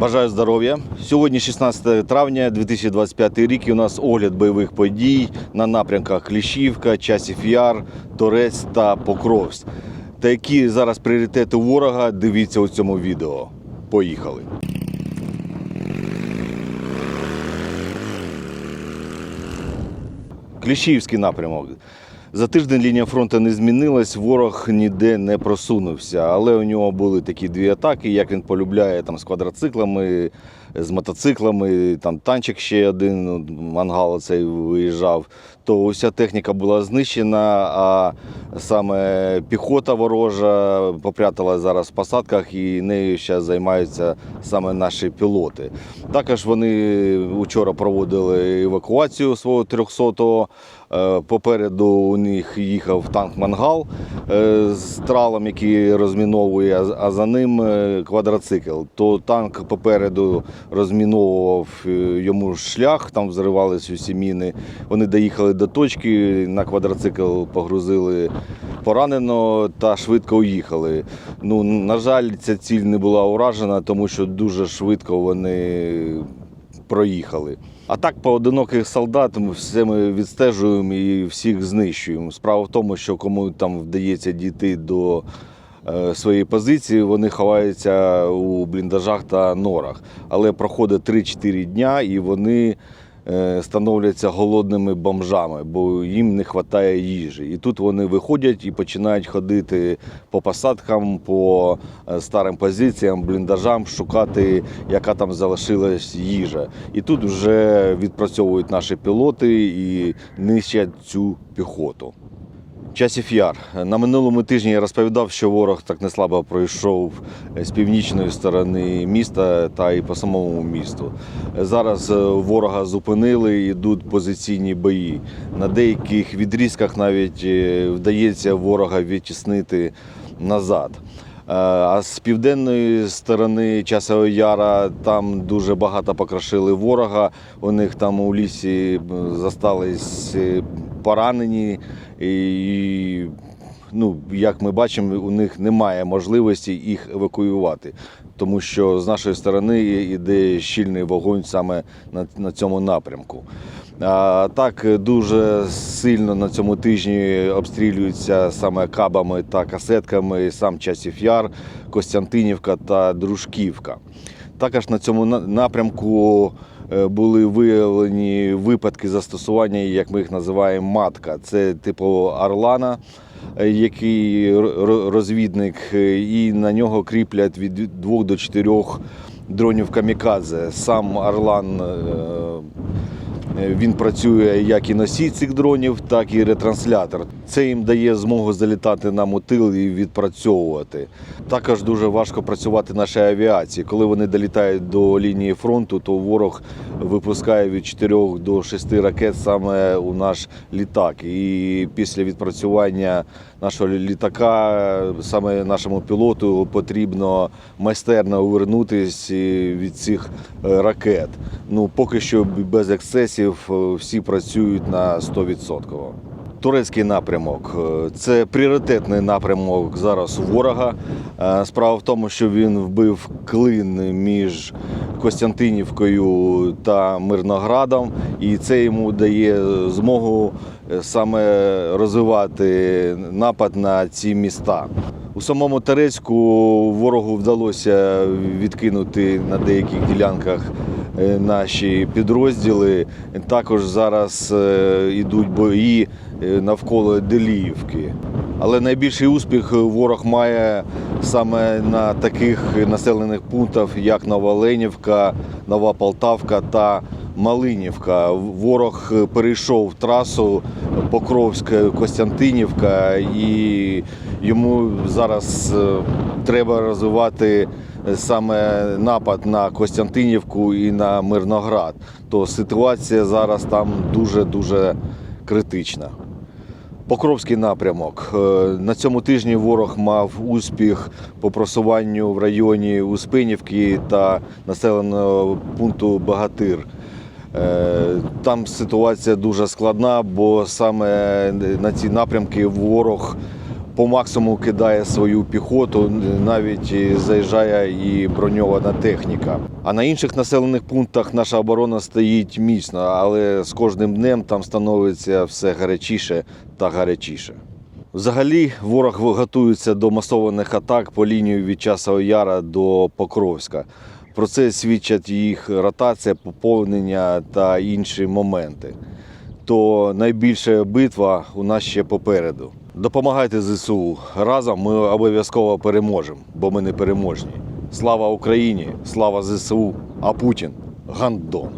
Бажаю здоров'я. Сьогодні 16 травня 2025 рік. І у нас огляд бойових подій на напрямках Кліщівка, Часів Яр, Торець та Покровськ. Та які зараз пріоритети ворога, дивіться у цьому відео. Поїхали. Кліщівський напрямок. За тиждень лінія фронту не змінилась, ворог ніде не просунувся. Але у нього були такі дві атаки, як він полюбляє там з квадроциклами, з мотоциклами, там танчик ще один, ну, мангал цей виїжджав. То уся техніка була знищена, а саме піхота ворожа попрятала зараз в посадках і нею зараз займаються саме наші пілоти. Також вони вчора проводили евакуацію свого 300-го. Е, Попереду у них їхав танк Мангал е, з тралом, який розміновує, а- а за ним е, квадроцикл. То танк попереду розміновував е, йому шлях, там взривалися усі міни. Вони доїхали до точки, на квадроцикл погрузили пораненого та швидко уїхали. Ну, на жаль, ця ціль не була уражена, тому що дуже швидко вони проїхали. А так, поодиноких солдат все ми відстежуємо і всіх знищуємо. Справа в тому, що кому там вдається дійти до е, своєї позиції, вони ховаються у бліндажах та норах. Але проходить 3-4 дня і вони е, становляться голодними бомжами, бо їм не вистачає їжі. І тут вони виходять і починають ходити по посадкам, по е, старим позиціям, бліндажам, шукати, яка там залишилась їжа. І тут вже відпрацьовують наші пілоти і нищать цю піхоту. Часів Яр. На минулому тижні я розповідав, що ворог так неслабо пройшов з північної сторони міста та і по самому місту. Зараз е, ворога зупинили, йдуть позиційні бої. На деяких відрізках навіть е, вдається ворога відтіснити назад. Е, А з південної сторони Часового Яра там дуже багато покрошили ворога. У них там у лісі застались е, поранені. І, ну, як ми бачимо, у них немає можливості їх евакуювати, тому що з нашої сторони йде щільний вогонь саме на, на цьому напрямку. А так дуже сильно на цьому тижні обстрілюються саме кабами та касетками сам Часів Яр, Костянтинівка та Дружківка. Також на цьому напрямку е, були виявлені випадки застосування, як ми їх називаємо, матка. Це типу Орлана, е, який розвідник, е, і на нього кріплять від двох до чотирьох дронів камікадзе. Сам Орлан. Е, він працює як і носій цих дронів, так і ретранслятор. Це їм дає змогу залітати на мотил і відпрацьовувати. Також дуже важко працювати нашій авіації. Коли вони долітають до лінії фронту, то ворог випускає від 4 до 6 ракет саме у наш літак. І після відпрацювання нашого літака саме нашому пілоту потрібно майстерно увернутися від цих е, ракет. Ну поки що без ексцесів е, всі працюють на 100%. Турецький напрямок е, це пріоритетний напрямок зараз ворога. Е, Справа в тому, що він вбив клин між Костянтинівкою та Мирноградом, і це йому дає змогу саме розвивати напад на ці міста. У самому Терецьку ворогу вдалося відкинути на деяких ділянках наші підрозділи. Також зараз е, йдуть бої е, навколо Деліївки. Але найбільший успіх ворог має саме на таких населених пунктах, як Новоленівка, Нова Полтавка та Малинівка. Ворог перейшов трасу Покровська-Костянтинівка і йому зараз е, треба розвивати саме напад на Костянтинівку і на Мирноград. То ситуація зараз там дуже-дуже критична. Покровський напрямок. Е, На цьому тижні ворог мав успіх по просуванню в районі Успенівки та населеного пункту Багатир. Е, Там ситуація дуже складна, бо саме на ці напрямки ворог по максимуму кидає свою піхоту, навіть заїжджає і броньована техніка. А на інших населених пунктах наша оборона стоїть міцно, але з кожним днем там становиться все гарячіше та гарячіше. Взагалі, ворог готується до масованих атак по лінії від Часового Яра до Покровська. Про це свідчать їх ротація, поповнення та інші моменти. То найбільша битва у нас ще попереду. Допомагайте ЗСУ. Разом ми обов'язково переможемо, бо ми не переможні. Слава Україні! Слава ЗСУ! А Путін гандон!